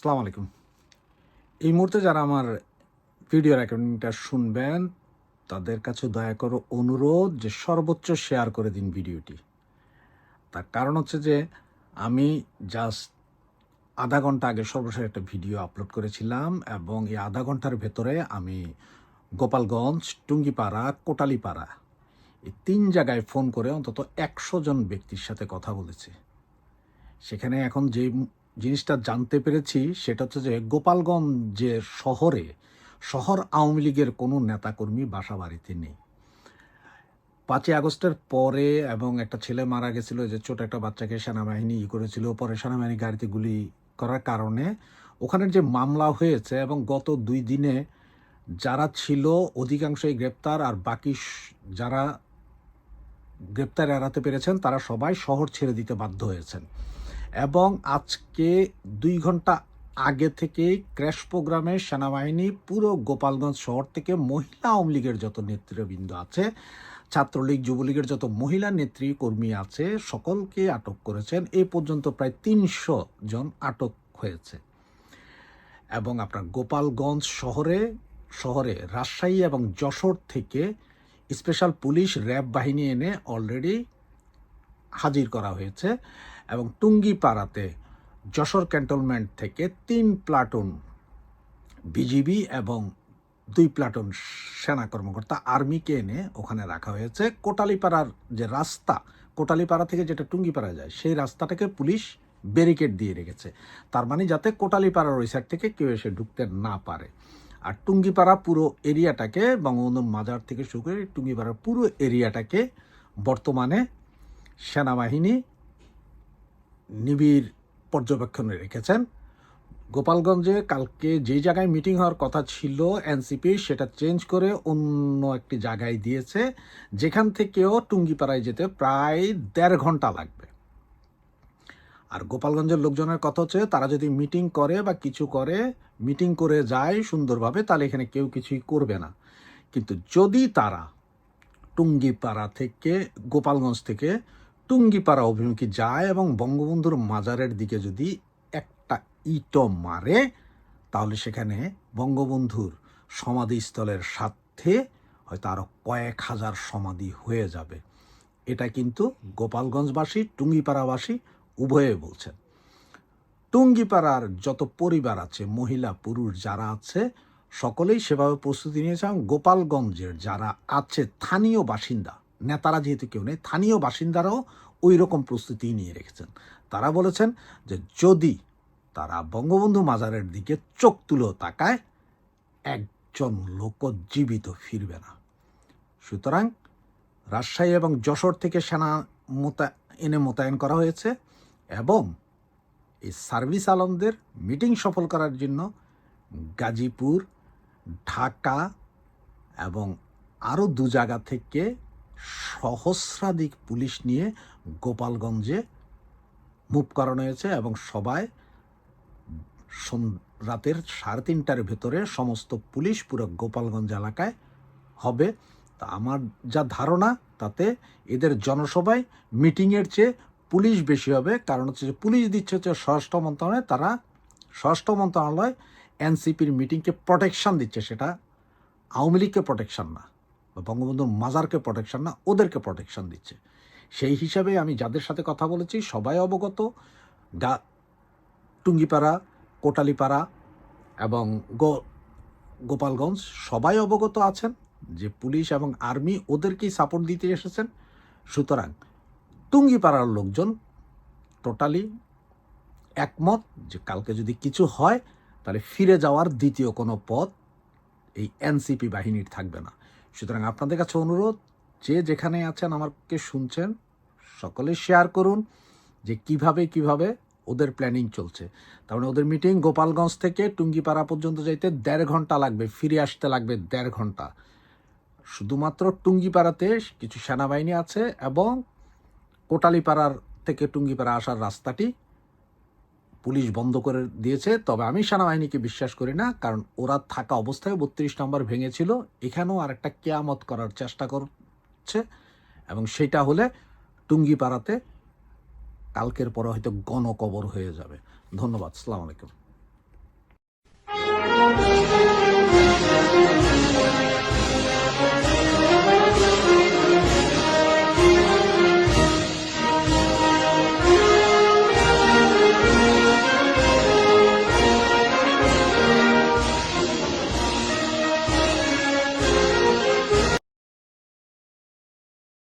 সালাম আলাইকুম। এই মুহূর্তে যারা আমার ভিডিও রেকর্ডিংটা শুনবেন, তাদের কাছে দয়া করে অনুরোধ যে সর্বোচ্চ শেয়ার করে দিন ভিডিওটি। তার কারণ হচ্ছে যে, আমি জাস্ট আধা ঘণ্টা আগে সর্বশেষ একটা ভিডিও আপলোড করেছিলাম এবং এই আধা ঘণ্টার ভেতরে আমি গোপালগঞ্জ, টুঙ্গিপাড়া, কোটালিপাড়া এই তিন জায়গায় ফোন করে অন্তত একশো জন ব্যক্তির সাথে কথা বলেছি। সেখানে এখন যে জিনিসটা জানতে পেরেছি, সেটা হচ্ছে যে গোপালগঞ্জের শহরে, শহর আওয়ামী লীগের কোনো নেতাকর্মী বাসা বাড়িতে নেই। পাঁচই আগস্টের পরে এবং একটা ছেলে মারা গেছিল যে ছোট একটা বাচ্চাকে সেনাবাহিনী ই করেছিল, পরে সেনাবাহিনী গাড়িতে গুলি করার কারণে ওখানের যে মামলা হয়েছে এবং গত দুই দিনে যারা ছিল অধিকাংশই গ্রেপ্তার আর বাকি যারা গ্রেপ্তার এড়াতে পেরেছেন, তারা সবাই শহর ছেড়ে দিতে বাধ্য হয়েছেন। এবং আজকে দুই ঘণ্টা আগে থেকেই ক্র্যাশ প্রোগ্রামে সেনাবাহিনী পুরো গোপালগঞ্জ শহর থেকে মহিলা আওয়ামী লীগের যত নেতৃবৃন্দ আছে, ছাত্রলীগ, যুবলীগের যত মহিলা নেত্রী কর্মী আছে, সকলকে আটক করেছেন। এ পর্যন্ত প্রায় তিনশো জন আটক হয়েছে। এবং আপনার গোপালগঞ্জ শহরে শহরে রাজশাহী এবং যশোর থেকে স্পেশাল পুলিশ, র্যাব বাহিনী এনে অলরেডি হাজির করা হয়েছে এবং টুঙ্গিপাড়াতে যশোর ক্যান্টনমেন্ট থেকে তিন প্লাটুন বিজিবি এবং দুই প্লাটুন সেনা কর্মকর্তা আর্মিকে এনে ওখানে রাখা হয়েছে। কোটালিপাড়ার যে রাস্তা, কোটালিপাড়া থেকে যেটা টুঙ্গিপাড়া যায়, সেই রাস্তাটাকে পুলিশ ব্যারিকেড দিয়ে রেখেছে। তার মানে যাতে কোটালিপাড়ার ওই সাইড থেকে কেউ এসে ঢুকতে না পারে। আর টুঙ্গিপাড়া পুরো এরিয়াটাকে বঙ্গবন্ধু মাজার থেকে শুরু করে টুঙ্গিপাড়ার পুরো এরিয়াটাকে বর্তমানে সেনাবাহিনী নিবিড় পর্যবেক্ষণে রেখেছেন। গোপালগঞ্জে কালকে যে জায়গায় মিটিং হওয়ার কথা ছিল এনসিপি, সেটা চেঞ্জ করে অন্য একটি জায়গায় দিয়েছে। যেখান থেকেও টুঙ্গিপাড়ায় যেতে প্রায় দেড় ঘণ্টা লাগবে। আর গোপালগঞ্জের লোকজনের কথা হচ্ছে, তারা যদি মিটিং করে বা কিছু করে, মিটিং করে যায় সুন্দরভাবে, তাহলে এখানে কেউ কিছুই করবে না। কিন্তু যদি তারা টুঙ্গিপাড়া থেকে, গোপালগঞ্জ থেকে টুঙ্গিপাড়া অভিমুখী যায় এবং বঙ্গবন্ধুর মাজারের দিকে যদি একটা ইটো মারে, তাহলে সেখানে বঙ্গবন্ধুর সমাধিস্থলের সাথে হয়তো আরও কয়েক হাজার সমাধি হয়ে যাবে। এটা কিন্তু গোপালগঞ্জবাসী, টুঙ্গিপাড়াবাসী উভয়ে বলছেন। টুঙ্গিপাড়ার যত পরিবার আছে, মহিলা, পুরুষ যারা আছে, সকলেই সেভাবে প্রস্তুতি নিয়েছে এবং গোপালগঞ্জের যারা আছে, স্থানীয় বাসিন্দা নেতারা যেহেতু কেউ নেই, স্থানীয় বাসিন্দারাও ওই রকম প্রস্তুতি নিয়ে রেখেছেন। তারা বলেছেন যে যদি তারা বঙ্গবন্ধু মাজারের দিকে চোখ তুলেও তাকায়, একজন লোক জীবিত ফিরবে না। সুতরাং রাজশাহী এবং যশোর থেকে সেনা মোতা, এনে মোতায়েন করা হয়েছে এবং এই সার্ভিস আলমদের মিটিং সফল করার জন্য গাজীপুর, ঢাকা এবং আরও দু জায়গা থেকে সহস্রাধিক পুলিশ নিয়ে গোপালগঞ্জে মুভ করানো হয়েছে এবং সবাই রাতের সাড়ে তিনটার ভেতরে সমস্ত পুলিশ পুরো গোপালগঞ্জ এলাকায় হবে। তা আমার যা ধারণা, তাতে এদের জনসভায় মিটিংয়ের চেয়ে পুলিশ বেশি হবে। কারণ হচ্ছে যে পুলিশ দিচ্ছে হচ্ছে স্বরাষ্ট্র মন্ত্রণালয়, তারা স্বরাষ্ট্র মন্ত্রণালয় এনসিপির মিটিংকে প্রোটেকশন দিচ্ছে, সেটা আওয়ামী লীগকে প্রোটেকশন না। বা বঙ্গবন্ধুর মাজারকে প্রোটেকশন না, ওদেরকে প্রোটেকশন দিচ্ছে। সেই হিসাবে আমি যাদের সাথে কথা বলেছি, সবাই অবগত। গা, টুঙ্গিপাড়া, কোটালিপাড়া এবং গো, গোপালগঞ্জ সবাই অবগত আছেন যে পুলিশ এবং আর্মি ওদেরকেই সাপোর্ট দিতে এসেছেন। সুতরাং টুঙ্গিপাড়ার লোকজন টোটালি একমত যে কালকে যদি কিছু হয়, তাহলে ফিরে যাওয়ার দ্বিতীয় কোনো পথ এই এনসিপি বাহিনীর থাকবে না। সুতরাং আপনাদের কাছে অনুরোধ, যে যেখানে আছেন, আমাকে শুনছেন, সকলে শেয়ার করুন যে কীভাবে কীভাবে ওদের প্ল্যানিং চলছে। তার মানে ওদের মিটিং গোপালগঞ্জ থেকে টুঙ্গিপাড়া পর্যন্ত যাইতে দেড় ঘণ্টা লাগবে, ফিরে আসতে লাগবে দেড় ঘণ্টা। শুধুমাত্র টুঙ্গিপাড়াতে কিছু সেনাবাহিনী আছে এবং কোটালিপাড়ার থেকে টুঙ্গিপাড়া আসার রাস্তাটি পুলিশ বন্ধ করে দিয়েছে, তবে আমি সেনাবাহিনীকে বিশ্বাস করি না, কারণ ওরা থাকা অবস্থায় বত্রিশ নম্বর ভেঙেছিল। এখানেও আর একটা কেয়ামত করার চেষ্টা করছে, এবং সেটা হলে টুঙ্গিপাড়াতে কালকের পরে হয়তো গণকবর হয়ে যাবে। ধন্যবাদ, সালাম আলাইকুম।